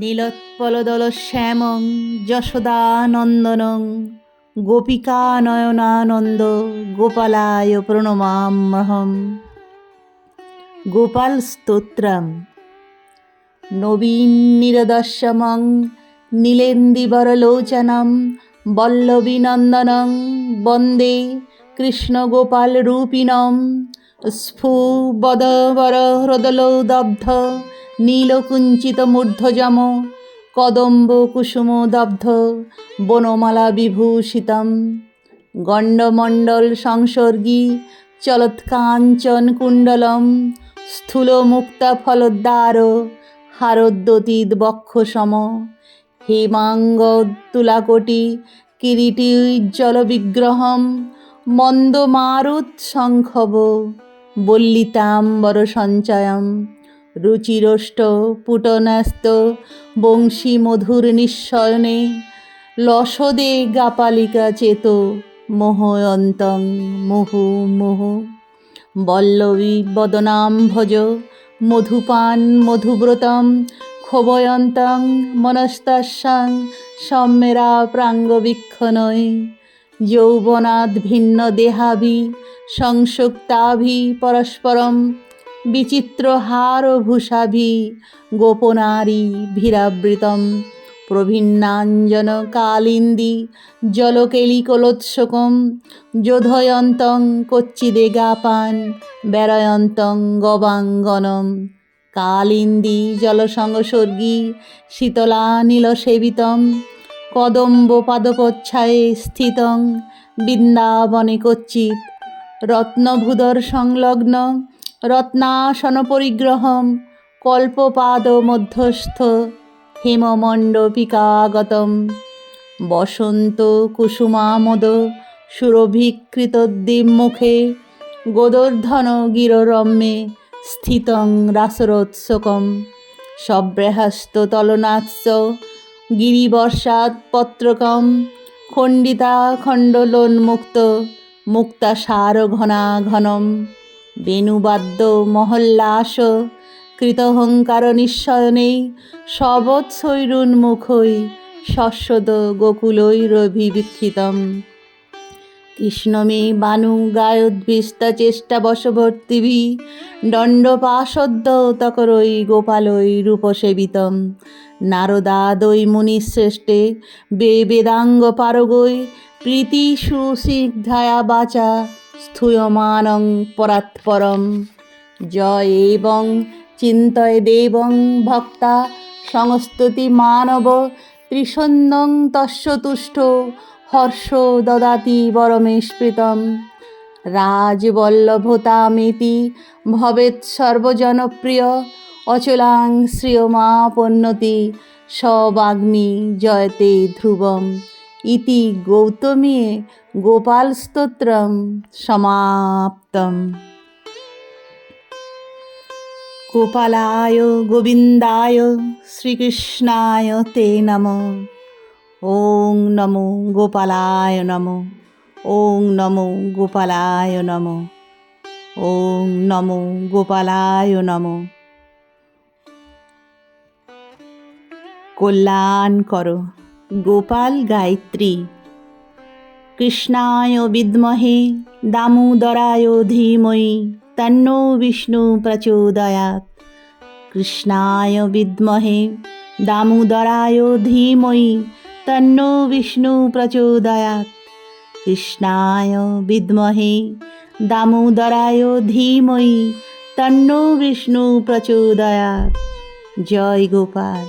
নীলোৎপলদল শ্যামং, যশোদানন্দনং গোপিকা নয়নানন্দ গোপালায় প্রণমাম্যহম গোপাল স্তোত্রম। নবীন নিরদর্শমং নীলেন্দিবরলোচনম বল্লবীনন্দনং বন্দে কৃষ্ণগোপালরূপিণম স্ফুবদবর হ্রদলৌদব্ধ নীলকুঞ্চিত মূর্ধজম কদম্ব কুসুম দব্ধ বনমালা বিভূষিতম গণ্ডমণ্ডল সংসর্গী চলৎকাঞ্চন কুণ্ডলম স্থূল মুক্তা ফলদ্বার হারদ্যতীত বক্ষসম হেমাঙ্গ তুলাকটি কিরীটি উজ্জ্বল বিগ্রহম মন্দমারুত শঙ্খব বল্লিতাম্বর সঞ্চয়ম রুচিরষ্ট, পুটনাস্ত বংশী মধুর নিঃশয়নে, লসদে গাপালিকা চেত, মোহয়ন্তং মুহু মুহু। বল্লবী বদনাম ভজ, মধুপান মধুব্রতম, ক্ষোভয়ন্তং মনস্তাস্যাং সম্মেরা প্রাঙ্গবীক্ষণয় যৌবনাদ ভিন্ন দেহাভি সংসুক্তাভি পরস্পরম বিচিত্র হার ভূষাভি গোপনারী ভীরাবৃতম, প্রভিন্নাঞ্জন কালিন্দি, জলকেলিকলোৎসকম, যোধয়ন্তং কচ্চিদে গাপান বেরয়ন্তং গবাঙ্গনম, কালিন্দি জলসংসর্গী শীতলা নীলসেবিতম কদম্ব পাদপচ্ছায়ে স্থিতং, বৃন্দাবনে কচ্চিৎ, রত্নভূদর সংলগ্ন রত্নাসন পরিগ্রহম কল্পপাদ মধ্যস্থ হেমমণ্ডপিকাগতম। বসন্ত কুসুমামদ সুরভিকৃতদ্দিমুখে গোদর্ধন গিররম্যে স্থিতং রাসরোৎসকম। সব্রেহস্ত তলনাৎস গিরিবর্ষাৎ পত্রকম খণ্ডিতা খণ্ডলোন্মুক্ত মুক্তাসার ঘনা ঘনম বেণুবাদ্য মহল্লাস কৃতহংকার নিঃশয়নে সবৎসৈরুন্মুখৈ শস্যদ গোকুলৈরভিবিক্ষিতম কৃষ্ণমে বানু গায়োদ্বিস্তা চেষ্টা বশবর্তিভি দণ্ডপাশদ্য তকরৈ গোপালৈ রূপসেবিতম। নারদাদৈ মুনিশ্রেষ্ঠে বে বেদাঙ্গ পারগৈ প্রীতি সুশিগ্ধায়া বাচা স্থূয়মানং পরাৎপরম। জয় এবং চিন্তয় দেবং ভক্তা সংস্তুতি মানব ত্রিসন্দং তস্য তুষ্ট হর্ষ দদাতি পরমেস্পৃতম রাজবল্লভতামিতি ভবেৎ সর্বজনপ্রিয় অচলাং শ্রিয়মাপন্নতি সবাগ্মি জয়তে ধ্রুবম। ইতি গৌতমী গোপালস্তোত্রম সমাপ্তম। গোপালায় গোবিন্দায় শ্রীকৃষ্ণায় তে নম। ওং নমো গোপালায় নম। ওং নমো গোপালায় নম। ওং নমো গোপালায় নম। কল্যাণ করো। गोपाल गायत्री। कृष्णाय विद्महे, दामोदराय धीमहि, तन्नो विष्णु प्रचोदयात्। कृष्णाय विद्महे, दामोदराय धीमहि, तन्नो विष्णु प्रचोदयात्। कृष्णाय विद्महे, दामोदराय धीमहि, तन्नो विष्णु प्रचोदयात्। जय गोपाल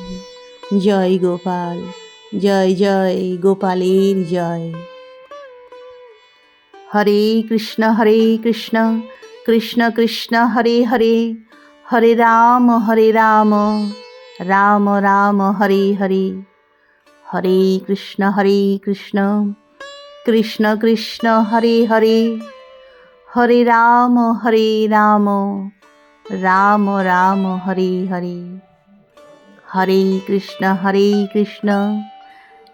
जय गोपाल। জয় জয়, গোপালের জয়। হরে কৃষ্ণ হরে কৃষ্ণ কৃষ্ণ কৃষ্ণ, হরে হরে হরে রাম হরে রাম রাম রাম, হরে হরে। হরে কৃষ্ণ হরে কৃষ্ণ কৃষ্ণ কৃষ্ণ, হরে হরে। হরে রাম হরে রাম রাম রাম, হরে হরে। হরে কৃষ্ণ হরে কৃষ্ণ